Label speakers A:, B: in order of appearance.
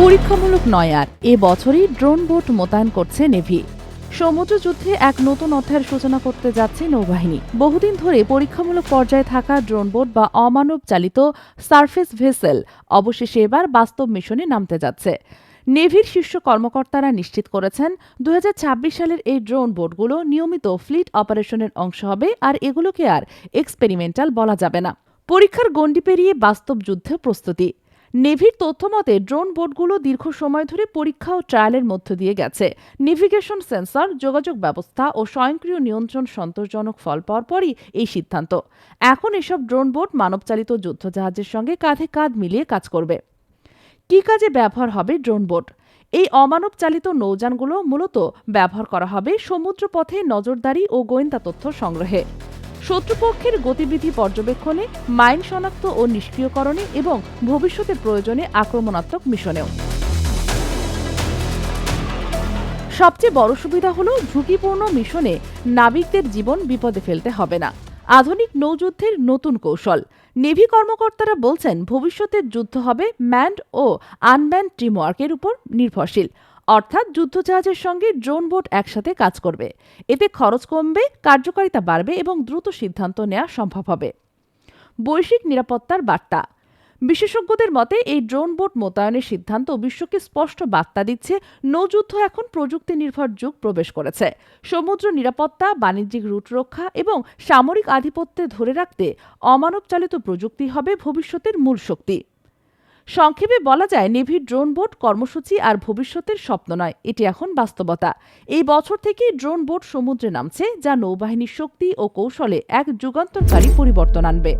A: পরীক্ষামূলক নয় আর, এ বছরই ড্রোন বোট মোতায়েন করছে নেভি। সমুদ্র যুদ্ধে এক নতুন অধ্যায়ের সূচনা করতে যাচ্ছে নৌবাহিনী। বহুদিন ধরে পরীক্ষামূলক পর্যায়ে থাকা ড্রোন বোট বা অমানব চালিত সারফেস ভেসেল অবশেষে এবার বাস্তব মিশনে নামতে যাচ্ছে। নেভির শীর্ষ কর্মকর্তারা নিশ্চিত করেছেন দু হাজার ছাব্বিশ সালের এই ড্রোন বোটগুলো নিয়মিত ফ্লিট অপারেশনের অংশ হবে আর এগুলোকে আর এক্সপেরিমেন্টাল বলা যাবে না। পরীক্ষার গণ্ডি পেরিয়ে বাস্তব যুদ্ধে প্রস্তুতি। নেভির তথ্যমতে ড্রোন বোটগুলো দীর্ঘ সময় ধরে পরীক্ষা ও ট্রায়ালের মধ্য দিয়ে গেছে। নেভিগেশন সেন্সর, যোগাযোগ ব্যবস্থা ও স্বয়ংক্রিয় নিয়ন্ত্রণ সন্তোষজনক ফল পাওয়ার পরই এই সিদ্ধান্ত। এখন এসব ড্রোন বোট মানবচালিত যুদ্ধজাহাজের সঙ্গে কাঁধে কাঁধ মিলিয়ে কাজ করবে। কী কাজে ব্যবহার হবে ড্রোন বোট? এই অমানব চালিত নৌযানগুলো মূলত ব্যবহার করা হবে সমুদ্রপথে নজরদারি ও গোয়েন্দা তথ্য সংগ্রহে। শত্রুপক্ষের গতিবিধি পর্যবেক্ষণে, মাইন শনাক্ত ও নিষ্ক্রিয়করণে এবং ভবিষ্যতে প্রয়োজনে আক্রমণাত্মক মিশনেও। সবচেয়ে বড় সুবিধা হলো ঝুঁকিপূর্ণ মিশনে নাবিকদের জীবন বিপদে ফেলতে হবে না। আধুনিক নৌযুদ্ধের নতুন কৌশল। নেভি কর্মকর্তারা বলছেন, ভবিষ্যতের যুদ্ধ হবে ম্যান্ড ও আনম্যান্ড টিমওয়ার্কের উপর নির্ভরশীল। অর্থাৎ যুদ্ধজাহাজের সঙ্গে ড্রোন বোট একসাথে কাজ করবে। এতে খরচ কমবে, কার্যকারিতা বাড়বে এবং দ্রুত সিদ্ধান্ত নেওয়া সম্ভব হবে। বৈশ্বিক নিরাপত্তার বার্তা। বিশেষজ্ঞদের মতে, এই ড্রোন বোট মোতায়েনের সিদ্ধান্ত বিশ্বকে স্পষ্ট বার্তা দিচ্ছে, নৌযুদ্ধ এখন প্রযুক্তি নির্ভর যুগ প্রবেশ করেছে। সমুদ্র নিরাপত্তা, বাণিজ্যিক রুট রক্ষা এবং সামরিক আধিপত্যে ধরে রাখতে অমানব চালিত প্রযুক্তি হবে ভবিষ্যতের মূল শক্তি। সংক্ষেপে বলা যায় নেভি ড্রোন বোট কর্মসূচি আর ভবিষ্যতের স্বপ্ন নয়। এটি এখন বাস্তবতা। এই বছর থেকেই ড্রোন বোট সমুদ্রে নামছে, যা নৌবাহিনীর শক্তি ও কৌশলে এক যুগান্তরকারী পরিবর্তন আনবে।